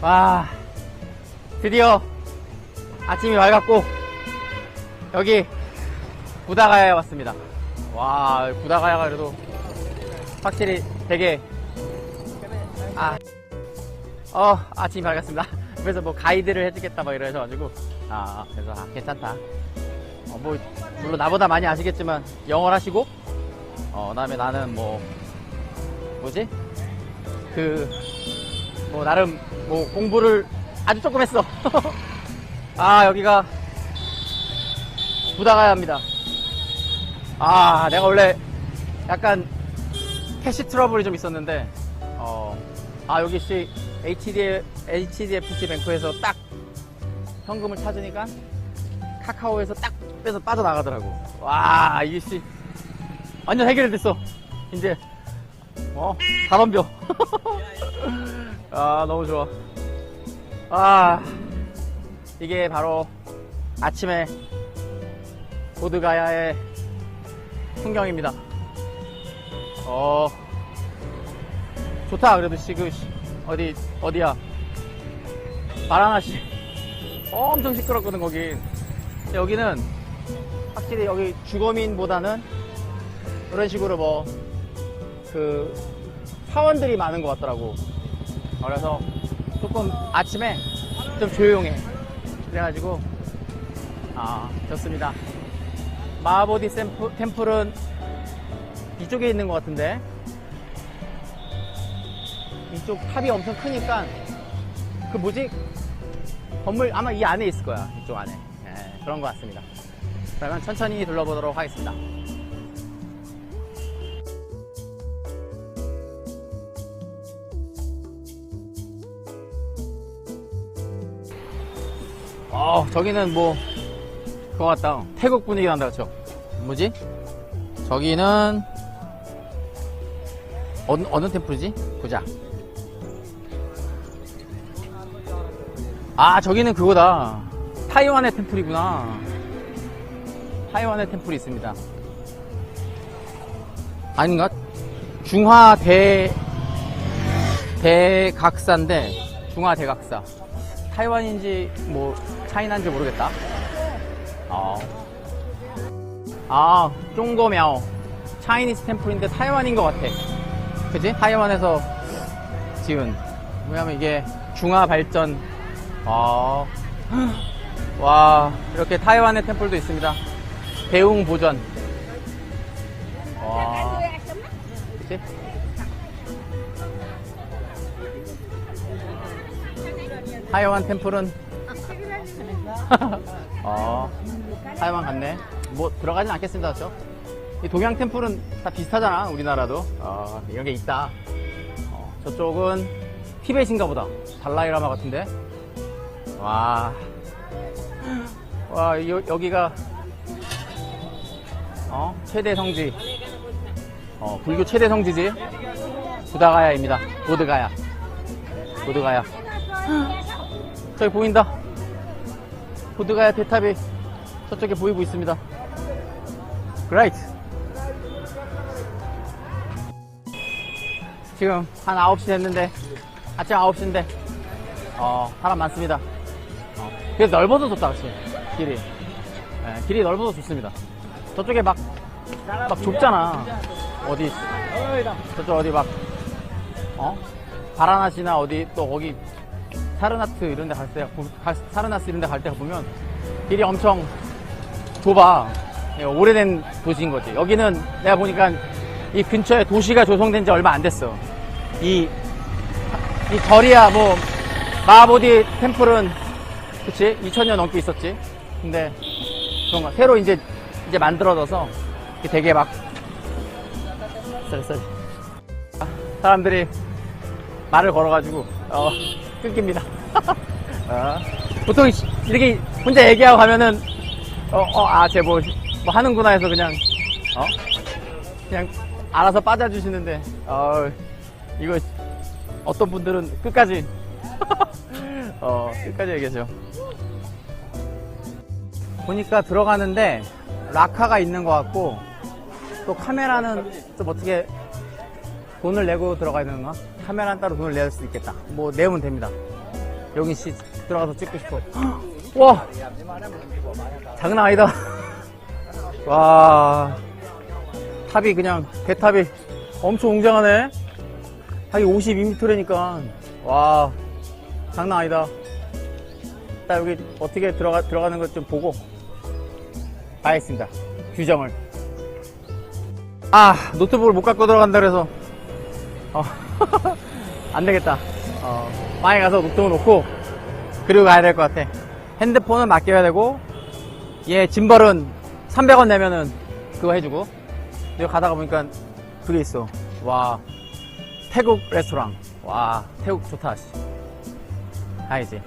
와, 드디어 아침이 밝았고, 여기 부다가야에 왔습니다. 와, 부다가야가 그래도 확실히 되게, 아, 어, 아침이 밝았습니다. 그래서 뭐 가이드를 해주겠다 막 이러셔가지고, 아, 그래서 아, 괜찮다. 어, 뭐, 물론 나보다 많이 아시겠지만, 영어를 하시고, 어, 다음에 나는 뭐, 뭐지? 그, 뭐, 나름, 뭐, 공부를 아주 조금 했어. 아, 여기가, 부다가야 합니다. 아, 내가 원래 약간 캐시 트러블이 좀 있었는데, 어, 아, 여기 씨, HDF, HDFC 뱅크에서 딱 현금을 찾으니까 카카오에서 딱 빼서 빠져나가더라고. 와, 이게 씨, 완전 해결이 됐어. 이제, 어, 다 덤벼. 아, 너무 좋아. 아, 이게 바로 아침에 보드가야의 풍경입니다. 어, 좋다. 그래도 씨, 어디, 어디야. 바라나시. 엄청 시끄럽거든. 근데 여기는 확실히 여기 주거민보다는 이런 식으로 뭐, 그, 사원들이 많은 것 같더라고. 그래서 조금 아침에 좀 조용해. 그래가지고, 아, 좋습니다. 마보디 샘프, 템플은 이쪽에 있는 것 같은데, 이쪽 탑이 엄청 크니까, 그 뭐지? 건물 아마 이 안에 있을 거야. 이쪽 안에. 예, 그런 것 같습니다. 그러면 천천히 둘러보도록 하겠습니다. 어, 저기는 뭐, 그거 같다. 태국 분위기 난다, 그쵸? 뭐지? 저기는, 어느, 어느 템플이지? 보자. 아, 저기는 그거다. 타이완의 템플이구나. 타이완의 템플이 있습니다. 아닌가? 중화 대, 대각사인데, 중화 대각사. 타이완인지, 뭐, 차이나인지 모르겠다. 어. 아, 쫑거мя오. 차이니스 템플인데 타이완인 것 같아. 그지? 타이완에서 지은. 왜냐면 이게 중화 발전, 아. 와, 이렇게 타이완의 템플도 있습니다. 대웅 보전. 타이완 템플은 어, 타이완 같네. 뭐 들어가진 않겠습니다, 그렇죠? 이 동양 템플은 다 비슷하잖아, 우리나라도. 어, 이런 게 있다. 어, 저쪽은 티벳인가 보다. 달라이라마 같은데. 와, 와 여, 여기가 어, 최대 성지. 어, 불교 최대 성지지. 부다가야입니다. 보드가야. 보드가야. 저기 보인다. 보드가야 대탑이 저쪽에 보이고 있습니다. 그레이트. 지금 한 9시 됐는데, 아침 9시인데, 어, 사람 많습니다. 어, 그래서 넓어서 좋다, 그치? 길이. 예, 길이 넓어서 좋습니다. 저쪽에 막, 막 좁잖아. 어디, 저쪽 어디 막, 어? 바라나시나 어디 또 거기 사르나트 이런 데 갈 때, 가- 사르나스 이런 데 갈 때 보면 길이 엄청 좁아. 예, 오래된 도시인 거지. 여기는 내가 보니까 이 근처에 도시가 조성된 지 얼마 안 됐어. 이, 이 절이야 뭐, 마보디 템플은, 그치? 2000년 넘게 있었지. 근데, 그런가. 새로 이제, 이제 만들어져서 되게 막. 사람들이 말을 걸어가지고, 어, 끊깁니다. 어, 보통 이렇게 혼자 얘기하고 가면은, 어, 어, 아, 쟤 뭐, 뭐 하는구나 해서 그냥, 어? 그냥 알아서 빠져주시는데, 어, 이거, 어떤 분들은 끝까지, 어, 끝까지 얘기하죠. 보니까 들어가는데, 라카가 있는 것 같고, 또 카메라는 좀 어떻게 돈을 내고 들어가야 되는가? 카메라는 따로 돈을 낼수 있겠다. 뭐 내면 됩니다. 여기 씨 들어가서 찍고 싶어. 와! 장난 아니다. 와. 탑이 그냥, 개탑이 엄청 웅장하네. 하기 52m라니까. 와. 장난 아니다. 딱 여기 어떻게 들어가, 들어가는 것 좀 보고 가겠습니다. 규정을. 아, 노트북을 못 갖고 들어간다 그래서. 어, 안 되겠다. 어, 방에 가서 노트북 놓고, 그리고 가야 될 것 같아. 핸드폰은 맡겨야 되고, 얘 짐벌은 300원 내면은 그거 해주고, 여기 가다가 보니까 그게 있어. 와, 태국 레스토랑. 와, 태국 좋다. 씨. 가야지.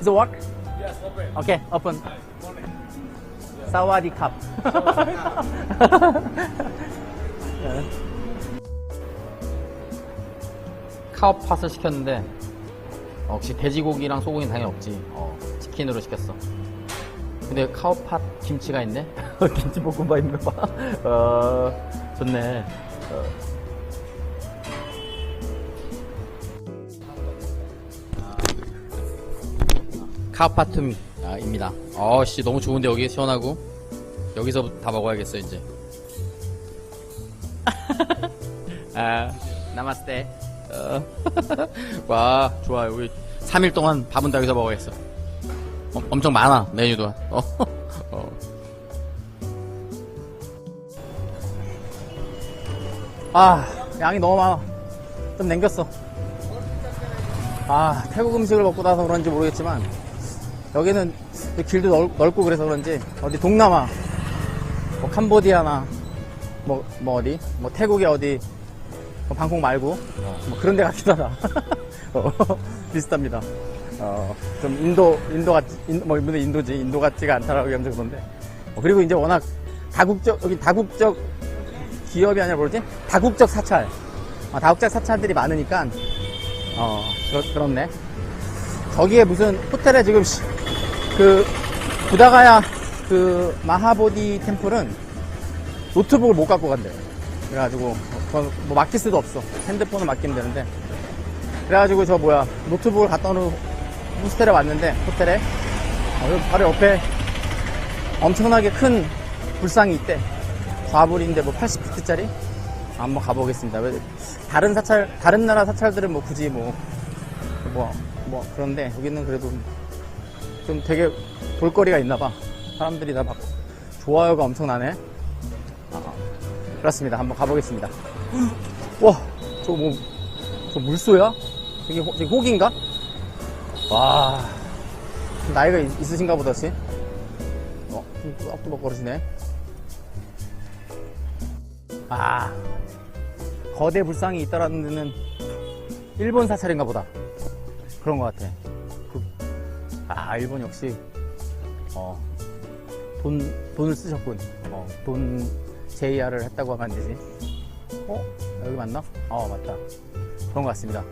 Is it work? Yes, open. Okay, open. 사와디 캅. 카오팟을 시켰는데 어, 역시 돼지고기랑 소고기는 당연히 없지. 어, 치킨으로 시켰어. 근데 카오팟 김치가 있네. 김치 볶음밥 있는 거 봐. 어, 좋네. 어. 카오파툼입니다. 어씨 너무 좋은데 여기 시원하고 여기서 다 먹어야겠어 이제. 아 나마스테. 어. 와 좋아 여기 3일 동안 밥은 다 여기서 먹어야겠어. 어, 엄청 많아 메뉴도. 어. 어. 아 양이 너무 많아. 좀 남겼어. 아 태국 음식을 먹고 나서 그런지 모르겠지만 여기는 길도 넓, 넓고 그래서 그런지 어디 동남아 뭐 캄보디아나 뭐, 뭐 어디 뭐 태국의 어디 뭐 방콕 말고 뭐 그런 데 같기도 하다. 어, 비슷합니다. 어, 좀 인도 인도 같 인, 뭐 근데 인도지 인도 같지가 않다라고 하면서 그런데. 어, 그리고 이제 워낙 다국적 여기 다국적 기업이 아니라 뭐지? 다국적 사찰. 어, 다국적 사찰들이 많으니까 어 그렇, 그렇 네. 저기에 무슨 호텔에 지금 시- 그 부다가야 그 마하보디 템플은 노트북을 못 갖고 간대. 그래가지고 뭐, 뭐 맡길 수도 없어. 핸드폰을 맡기면 되는데. 그래가지고 저 뭐야 노트북을 갖다 놓은 호스텔에 왔는데 호텔에 어, 바로 옆에 엄청나게 큰 불상이 있대. 과불인데 뭐 80피트짜리? 한번 가보겠습니다. 왜 다른 사찰 다른 나라 사찰들은 뭐 굳이 뭐 뭐, 뭐, 그런데 여기는 그래도 좀 되게 볼거리가 있나 봐. 사람들이 다 막 좋아요가 엄청나네. 아, 그렇습니다. 한번 가보겠습니다. 와, 저 뭐, 저 물소야? 저기, 호, 저기 혹인가? 와, 좀 나이가 있, 있으신가 보다, 씨. 어, 좀 또박또박 거리시네. 아, 거대 불상이 있다라는 데는 일본 사찰인가 보다. 그런 것 같아. 그- 아, 일본 역시, 어, 돈, 돈을 쓰셨군. 어, 돈 JR을 했다고 하면 안 되지. 어? 여기 맞나? 어, 맞다. 그런 것 같습니다.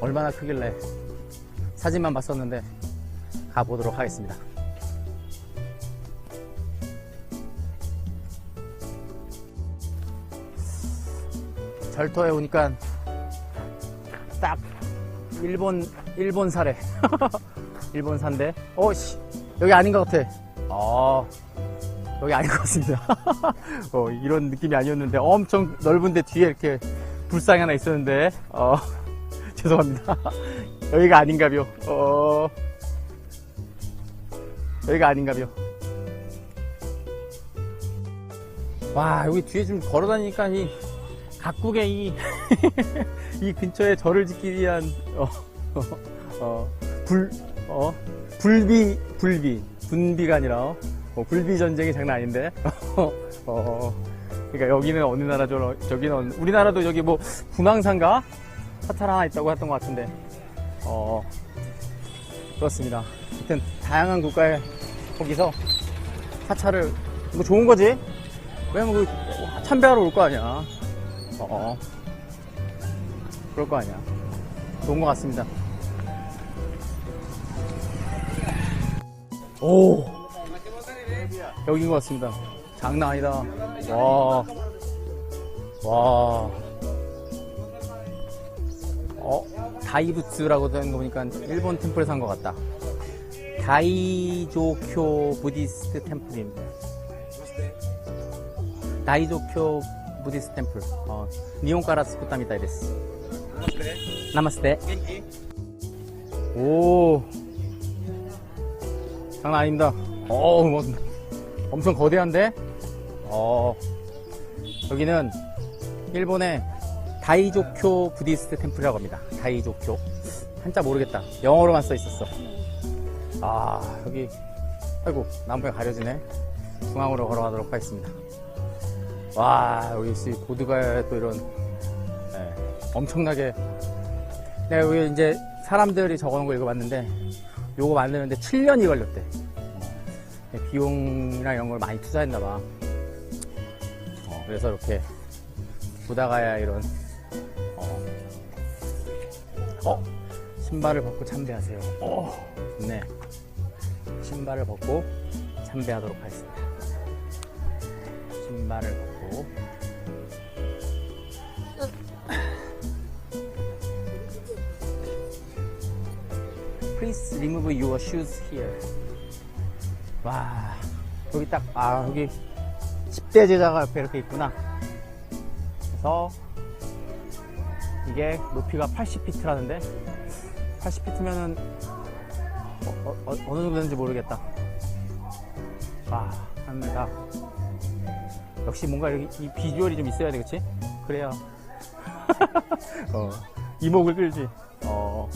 얼마나 크길래 사진만 봤었는데 가보도록 하겠습니다. 절터에 오니까 딱 일본 일본 사래 일본 산데 어씨 여기 아닌 것 같아 아 여기 아닌 것 같습니다. 어, 이런 느낌이 아니었는데 엄청 넓은데 뒤에 이렇게 불상이 하나 있었는데 어 죄송합니다. 여기가 아닌가벼. 어 여기가 아닌가벼. 와 여기 뒤에 좀 걸어다니니까 이 각국의 이, 이 근처에 절을 짓기 위한, 어, 어, 어, 불, 어, 불비, 불비, 분비가 아니라, 어, 불비 전쟁이 장난 아닌데, 어, 어, 그러니까 여기는 어느 나라죠? 저기는, 우리나라도 여기 뭐, 분황산가? 사찰 하나 있다고 했던 것 같은데, 어, 그렇습니다. 하여튼, 다양한 국가에 거기서 사찰을, 뭐 좋은 거지? 왜냐면 그, 참배하러 올 거 아니야. 어, 그럴 거 아니야. 좋은 것 같습니다. 오, 여기인 것 같습니다. 장난 아니다. 와, 와, 어, 다이부츠라고 된거 보니까 일본 템플에 산것 같다. 다이조쿄 부디스트 템플입니다. 다이조쿄 부디스트 템플. 어, 니온 카라 스 쿠타미타이 데스. 나마스테. 오. 장난 아닙니다. 어, 뭐, 엄청 거대한데? 어. 여기는 일본의 다이조쿄 부디스트 템플이라고 합니다. 다이조쿄. 한자 모르겠다. 영어로만 써 있었어. 아, 여기, 아이고, 나무에 가려지네. 중앙으로 걸어가도록 하겠습니다. 와, 여기 씨, 보드가에 또 이런, 네, 엄청나게. 내가 여기 이제 사람들이 적어놓은 거 읽어봤는데, 요거 만드는데 7년이 걸렸대. 네, 비용이나 이런 걸 많이 투자했나 봐. 어, 그래서 이렇게 보다가야 이런 어, 어, 신발을 벗고 참배하세요. 어, 좋네. 신발을 벗고 참배하도록 하겠습니다. 신발을 벗고 Please remove your shoes here. 와, 여기 딱, 아, 여기 10대 제자가 옆에 이렇게 있구나. 그래서 이게 높이가 80피트라는데 80피트면은 어, 어, 느 정도 되는지 모르겠다. 와, 합니다. 역시 뭔가 여기 이 비주얼이 좀 있어야 되겠지? 그래야 어, 이목을 끌지. 어,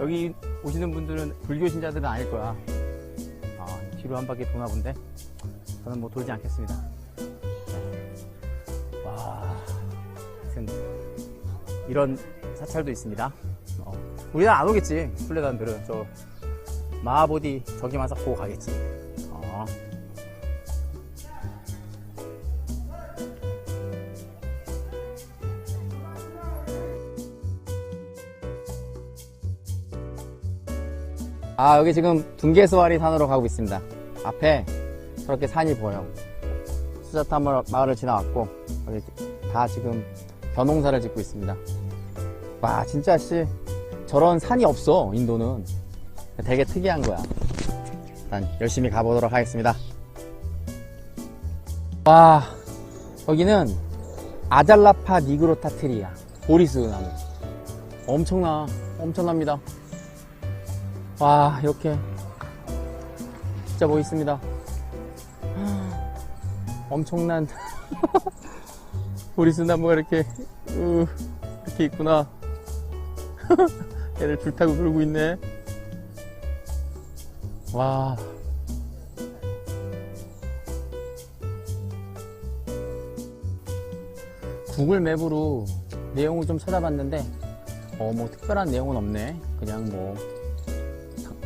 여기 오시는 분들은 불교 신자들은 아닐 거야. 아, 뒤로 한 바퀴 도나 본데 저는 뭐 돌지 않겠습니다. 와, 하여튼 이런 사찰도 있습니다. 어, 우리나라 안 오겠지, 순례단들은. 저, 마하보디 저기만 싹 보고 가겠지. 어. 아, 여기 지금 둥계스와리 산으로 가고 있습니다. 앞에 저렇게 산이 보여. 수자타 마- 마을을 지나왔고, 다 지금 벼농사를 짓고 있습니다. 와, 진짜 씨, 저런 산이 없어, 인도는. 되게 특이한 거야. 일단 열심히 가보도록 하겠습니다. 와, 여기는 아잘라파 니그로타트리아, 보리스 나무. 엄청나, 엄청납니다. 와, 이렇게. 진짜 멋있습니다. 엄청난 보리스 나무가 이렇게, 으, 이렇게 있구나. 얘를 불타고 놀고 있네. 와. 구글 맵으로 내용을 좀 찾아봤는데, 어, 뭐 특별한 내용은 없네. 그냥 뭐,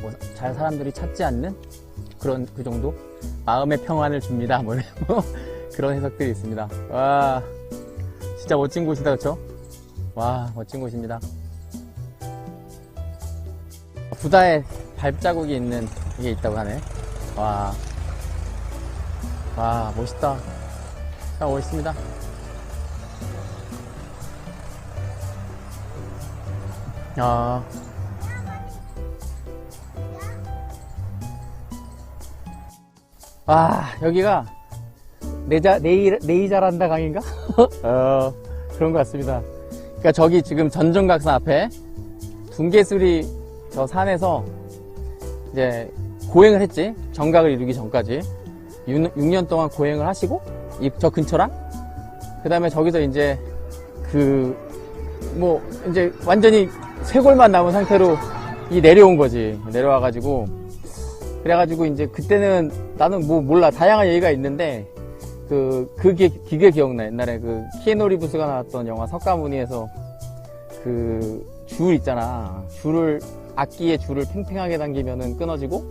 뭐, 잘 사람들이 찾지 않는 그런 그 정도 마음의 평안을 줍니다. 뭐, 뭐 그런 해석들이 있습니다. 와 진짜 멋진 곳이다 그렇죠? 와 멋진 곳입니다. 부다에 발자국이 있는 게 있다고 하네. 와, 와 멋있다. 참 멋있습니다. 아. 와, 여기가 네자, 네이, 네이자란다 강인가? 어, 그런 것 같습니다. 그러니까 저기 지금 전정각산 앞에 둥개수리 저 산에서 이제 고행을 했지. 정각을 이루기 전까지. 6, 년 동안 고행을 하시고, 이, 저 근처랑, 그 다음에 저기서 이제 그, 뭐, 이제 완전히 쇄골만 남은 상태로 이 내려온 거지. 내려와가지고, 그래가지고 이제 그때는 나는 뭐 몰라. 다양한 얘기가 있는데 그 그게 기계 기억나. 옛날에 그 키에노 리브스가 나왔던 영화 석가모니에서 그 줄 있잖아. 줄을 악기의 줄을 팽팽하게 당기면은 끊어지고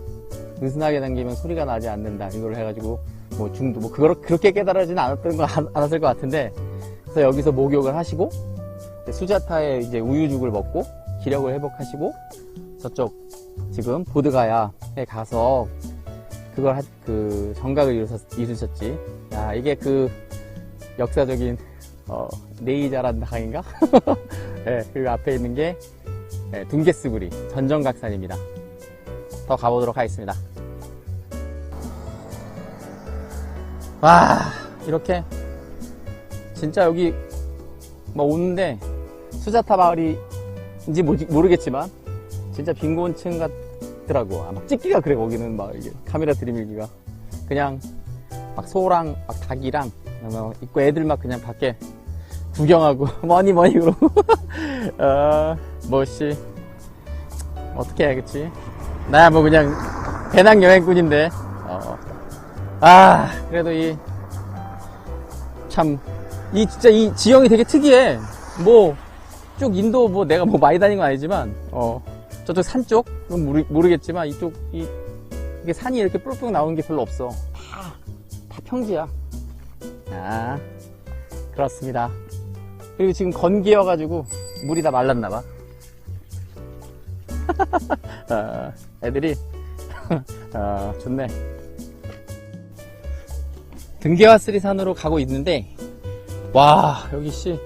느슨하게 당기면 소리가 나지 않는다. 이걸 해가지고 뭐 중도 뭐 그걸 그렇게 깨달아지는 않았던 거 않았을 것 같은데 그래서 여기서 목욕을 하시고 수자타에 이제 우유죽을 먹고 기력을 회복하시고 저쪽 지금 보드가야에 가서 그걸 하- 그 정각을 이루셨, 이루셨지. 야 이게 그 역사적인 어, 네이자란 강인가? 네, 그 앞에 있는 게 네, 둥개스구리 전정각산입니다. 더 가보도록 하겠습니다. 와, 이렇게 진짜 여기 뭐 오는데 수자타 마을이인지 모르- 모르겠지만 진짜 빈곤층 같더라고. 아, 막 찍기가 그래 거기는 막 이게 카메라 들이밀기가. 그냥 막 소랑 막 닭이랑 뭐 있고 애들 막 그냥 밖에 구경하고. 뭐니 뭐니 그러고. 어, 뭐씨. 어떻게 해야겠지? 나야 뭐 그냥 배낭 여행꾼인데. 어. 아 그래도 이 참 이 진짜 이 지형이 되게 특이해. 뭐 쭉 인도 뭐 내가 뭐 많이 다닌 건 아니지만 어 저쪽 산 쪽은 모르, 모르겠지만 이쪽 이 이게 산이 이렇게 뿔뿔 나오는 게 별로 없어. 다, 다 평지야. 아 그렇습니다. 그리고 지금 건기여가지고 물이 다 말랐나봐. 아, 애들이 아, 좋네. 등계와스리 산으로 가고 있는데 와 여기 씨.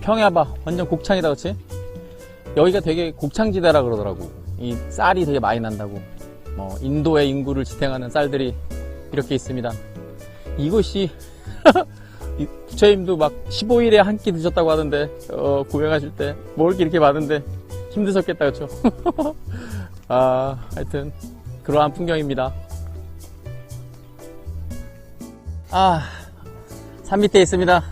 평야 봐. 완전 곡창이다 그치? 여기가 되게 곡창지대라 그러더라고 이 쌀이 되게 많이 난다고 뭐 인도의 인구를 지탱하는 쌀들이 이렇게 있습니다 이것이 이 부처님도 막 15일에 한 끼 드셨다고 하던데 어, 고행하실 때 먹을 게 이렇게 많은데 힘드셨겠다 그쵸? 아 하여튼 그러한 풍경입니다 아, 산 밑에 있습니다.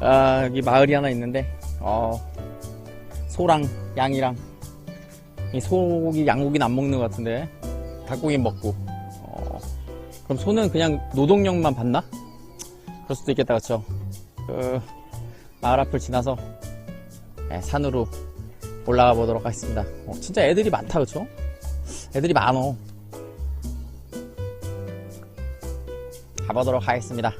아, 여기 마을이 하나 있는데, 어, 소랑 양이랑, 이 소고기, 양고기는 안 먹는 것 같은데, 닭고기 먹고, 어, 그럼 소는 그냥 노동력만 받나? 그럴 수도 있겠다, 그쵸? 그, 마을 앞을 지나서, 네, 산으로 올라가 보도록 하겠습니다. 어, 진짜 애들이 많다, 그쵸? 애들이 많어. 가보도록 하겠습니다.